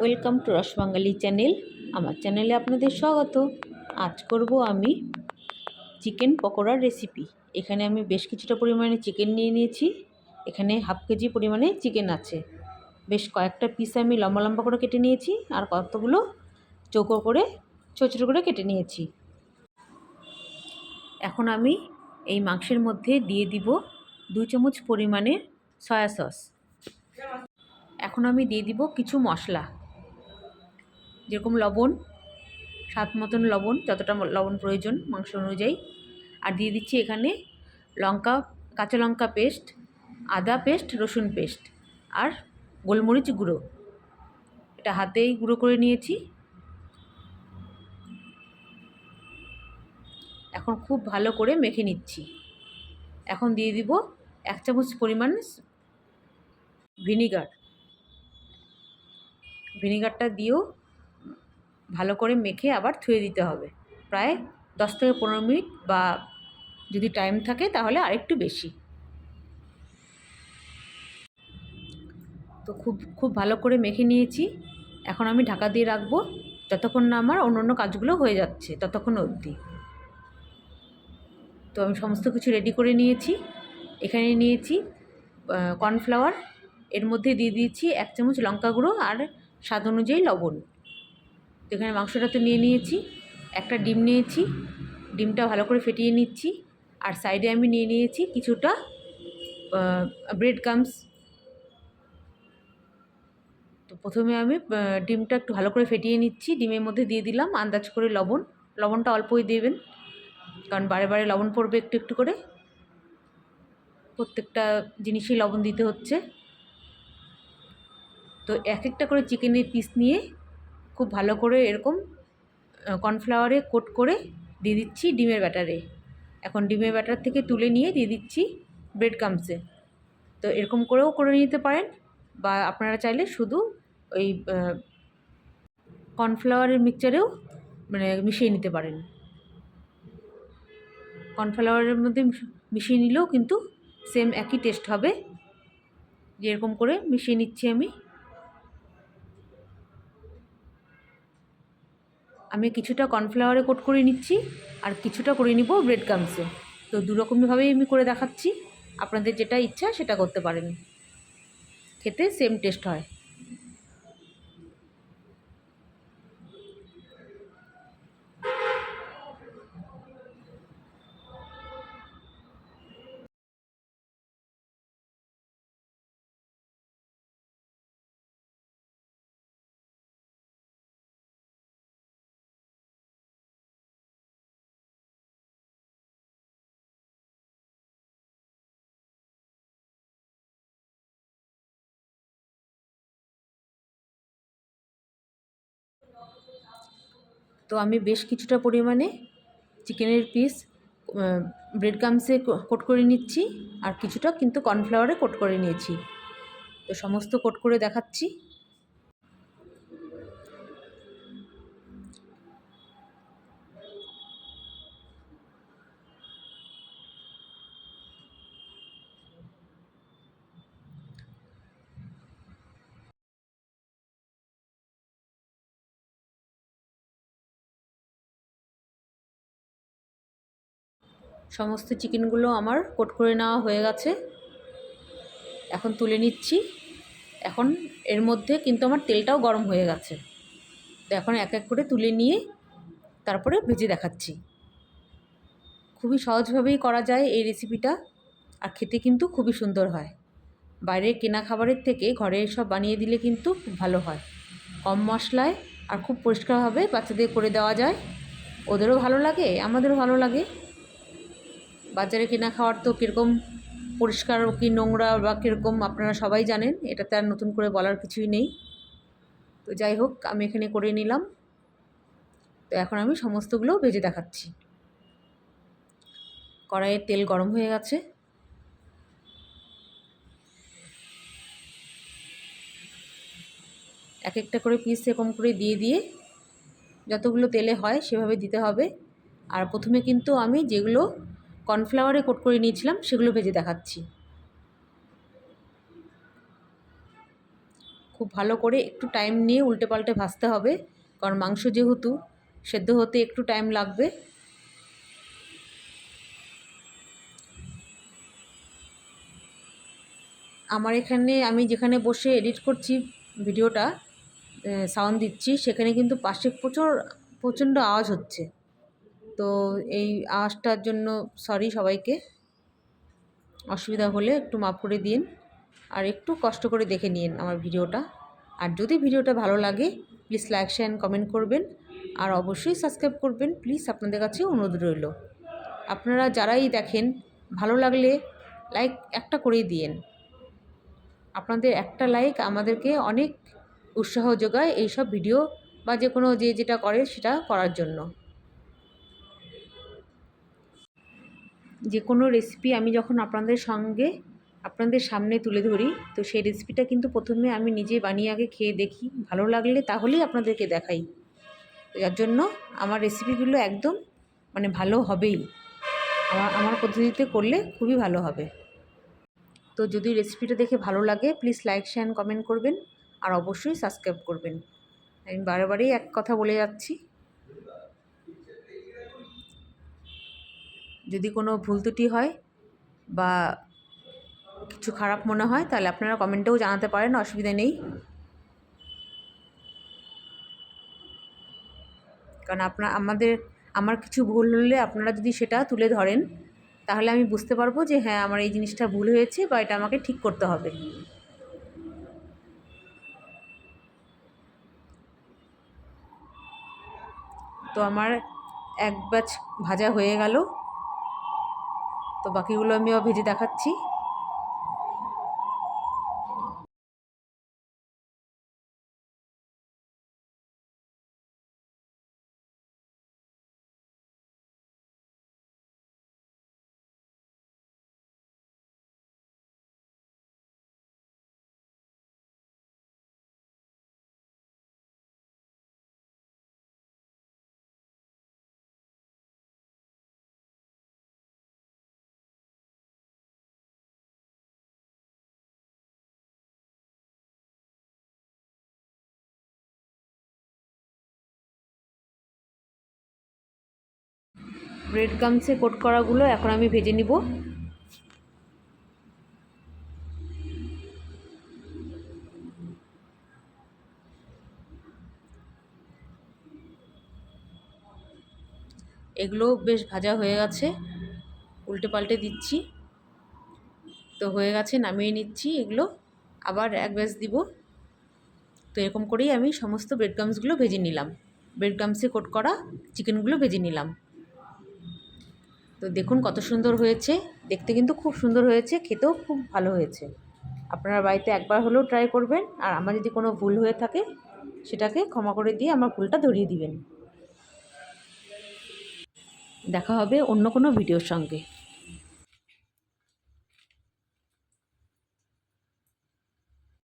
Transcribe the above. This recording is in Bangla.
Welcome to রসবাঙ্গালি channel. আমার চ্যানেলে আপনাদের স্বাগত। আজ করব আমি চিকেন পকোড়ার রেসিপি। এখানে আমি বেশ কিছুটা পরিমাণে চিকেন নিয়ে নিয়েছি। এখানে হাফ কেজি পরিমাণে চিকেন আছে। বেশ কয়েকটা পিস আমি লম্বা লম্বা করে কেটে নিয়েছি আর কতগুলো চৌকো করে ছোটো ছোটো করে কেটে নিয়েছি। এখন আমি এই মাংসের মধ্যে দিয়ে দিব দুই চামচ পরিমাণে সয়া সস। এখন আমি দিয়ে দিব কিছু মশলা। যেরকম লবণ, স্বাদ মতন লবণ, যতটা লবণ প্রয়োজন মাংস অনুযায়ী। আর দিয়ে দিচ্ছি এখানে লঙ্কা, কাঁচা লঙ্কা পেস্ট, আদা পেস্ট, রসুন পেস্ট আর গোলমরিচ গুঁড়ো। এটা হাতেই গুঁড়ো করে নিয়েছি। এখন খুব ভালো করে মেখে নিচ্ছি। এখন দিয়ে দিব এক চামচ পরিমাণ ভিনিগার। ভিনিগারটা দিয়েও ভালো করে মেখে আবার ধুয়ে দিতে হবে। প্রায় দশ থেকে পনেরো মিনিট বা যদি টাইম থাকে তাহলে আরেকটু বেশি। তো খুব খুব ভালো করে মেখে নিয়েছি। এখন আমি ঢাকা দিয়ে রাখব। যতক্ষণ না আমার অন্য অন্য কাজগুলো হয়ে যাচ্ছে, ততক্ষণ অবধি। তো আমি সমস্ত কিছু রেডি করে নিয়েছি। এখানে নিয়েছি কর্নফ্লাওয়ার এর মধ্যে দিয়ে দিয়েছি এক চামচ লঙ্কা গুঁড়ো আর স্বাদ অনুযায়ী লবণ। তো এখানে মাংসটা তো নিয়ে নিয়েছি, একটা ডিম নিয়েছি, ডিমটা ভালো করে ফেটিয়ে নিচ্ছি, আর সাইডে আমি নিয়ে নিয়েছি কিছুটা ব্রেড গামস তো প্রথমে আমি ডিমটা একটু ভালো করে ফেটিয়ে নিচ্ছি, ডিমের মধ্যে দিয়ে দিলাম আন্দাজ করে লবণ, লবণটা অল্পই দেবেন, কারণ বারে বারে লবণ পড়বে একটু একটু করে। প্রত্যেকটা জিনিসই লবণ দিতে হচ্ছে। তো এক একটা করে চিকেনের পিস নিয়ে খুব ভালো করে এরকম কর্নফ্লাওয়ারে কোট করে দিয়ে দিচ্ছি ডিমের ব্যাটারে। এখন ডিমের ব্যাটার থেকে তুলে নিয়ে দিয়ে দিচ্ছি ব্রেড কামসে তো এরকম করেও করে নিতে পারেন বা আপনারা চাইলে শুধু ওই কর্নফ্লাওয়ারের মিক্সচারেও মানে মিশিয়ে নিতে পারেন। কর্নফ্লাওয়ারের মধ্যে মিশিয়ে নিলেও কিন্তু সেম একই টেস্ট হবে। যেরকম করে মিশিয়ে নিচ্ছি আমি। আমি কিছুটা কর্নফ্লাওয়ারে কোট করে নিচ্ছি আর কিছুটা করে নিব ব্রেড কামসে তো দুরকমভাবেই আমি করে দেখাচ্ছি। আপনাদের যেটা ইচ্ছা সেটা করতে পারেন। খেতে সেম টেস্ট হয়। তো আমি বেশ কিছুটা পরিমাণে চিকেনের পিস ব্রেড ক্রামসে কোট করে নিচ্ছি আর কিছুটা কিন্তু কর্নফ্লাওয়ারে কোট করে নিয়েছি। তো সমস্ত কোট করে দেখাচ্ছি। সমস্ত চিকেনগুলো আমার কোট করে নেওয়া হয়ে গেছে। এখন তুলে নিচ্ছি। এখন এর মধ্যে কিন্তু আমার তেলটাও গরম হয়ে গেছে। তো এখন এক এক করে তুলে নিয়ে তারপরে ভেজে দেখাচ্ছি। খুবই সহজভাবেই করা যায় এই রেসিপিটা আর খেতে কিন্তু খুবই সুন্দর হয়। বাইরের কেনা খাবারের থেকে ঘরে সব বানিয়ে দিলে কিন্তু খুব ভালো হয়। কম মশলায় আর খুব পরিষ্কারভাবে বাচ্চাদের করে দেওয়া যায়। ওদেরও ভালো লাগে, আমাদেরও ভালো লাগে। বাজারে কেনা খাওয়ার তো কীরকম পরিষ্কার কি নোংরা বা কীরকম আপনারা সবাই জানেন, এটাতে আর নতুন করে বলার কিছুই নেই। তো যাই হোক, আমি এখানে করে নিলাম। তো এখন আমি সমস্তগুলো ভেজে দেখাচ্ছি। কড়াইয়ের তেল গরম হয়ে গেছে। এক একটা করে পিস এরকম করে দিয়ে দিয়ে যতগুলো তেলে হয় সেভাবে দিতে হবে। আর প্রথমে কিন্তু আমি যেগুলো কর্নফ্লাওয়ারে কোট করে নিয়েছিলাম, সেগুলো ভেজে দেখাচ্ছি। খুব ভালো করে একটু টাইম নিয়ে উল্টে পাল্টে ভাজতে হবে, কারণ মাংস যেহেতু, সেদ্ধ হতে একটু টাইম লাগবে। আমার এখানে, আমি যেখানে বসে এডিট করছি ভিডিওটা সাউন্ড দিচ্ছি, সেখানে কিন্তু পাশে প্রচুর, প্রচণ্ড আওয়াজ হচ্ছে। তো এই আওয়াজটার জন্য সরি সবাইকে। অসুবিধা হলে একটু মাফ করে দিন আর একটু কষ্ট করে দেখে নিন আমার ভিডিওটা। আর যদি ভিডিওটা ভালো লাগে প্লিজ লাইক শেয়ার কমেন্ট করবেন। আর অবশ্যই সাবস্ক্রাইব করবেন প্লিজ আপনাদের কাছে অনুরোধ রইল। আপনারা যারাই দেখেন, ভালো লাগলে লাইক একটা করেই দিয়েন। আপনাদের একটা লাইক আমাদেরকে অনেক উৎসাহ যোগায় এইসব ভিডিও বা যে কোনো যে যেটা করে সেটা করার জন্য। যে কোনো রেসিপি আমি যখন আপনাদের সঙ্গে, আপনাদের সামনে তুলে ধরি, তো সেই রেসিপিটা কিন্তু প্রথমে আমি নিজে বানিয়ে আগে খেয়ে দেখি। ভালো লাগলে তাহলেই আপনাদেরকে দেখাই। যার জন্য আমার রেসিপিগুলো একদম মানে ভালো হবেই। আমার আমার পদ্ধতিতে করলে খুবই ভালো হবে। তো যদি রেসিপিটা দেখে ভালো লাগে প্লিজ লাইক শেয়ার কমেন্ট করবেন। আর অবশ্যই সাবস্ক্রাইব করবেন। আমি বারে এক কথা বলে যাচ্ছি। যদি কোনো ভুল ত্রুটি হয় বা কিছু খারাপ মনে হয়, তাহলে আপনারা কমেন্টেও জানাতে পারেন, অসুবিধা নেই। কারণ আপনার আমাদের, আমার কিছু ভুল হলে আপনারা যদি সেটা তুলে ধরেন, তাহলে আমি বুঝতে পারব যে হ্যাঁ আমার এই জিনিসটা ভুল হয়েছে বা এটা আমাকে ঠিক করতে হবে। তো আমার এক ব্যাচ ভাজা হয়ে গেল। তো বাকিগুলো আমিও ভেজে দেখাচ্ছি। ব্রেড গামসে কোট করাগুলো এখন আমি ভেজে নিব। এগুলো বেশ ভাজা হয়ে গেছে। উল্টে পাল্টে দিচ্ছি। তো হয়ে গেছে, নামিয়ে নিচ্ছি এগুলো। আবার এক ব্যাস দিব। তো এরকম করেই আমি সমস্ত ব্রেড গামসগুলো ভেজে নিলাম। ব্রেড গামসে কোট করা চিকেনগুলো ভেজে নিলাম। তো দেখুন কত সুন্দর হয়েছে। দেখতে কিন্তু খুব সুন্দর হয়েছে, খেতেও খুব ভালো হয়েছে। আপনারা বাড়িতে একবার হলেও ট্রাই করবেন। আর আমার যদি কোনো ভুল হয়ে থাকে, সেটাকে ক্ষমা করে দিয়ে আমার ভুলটা ধরিয়ে দিবেন। দেখা হবে অন্য কোনো ভিডিওর সঙ্গে।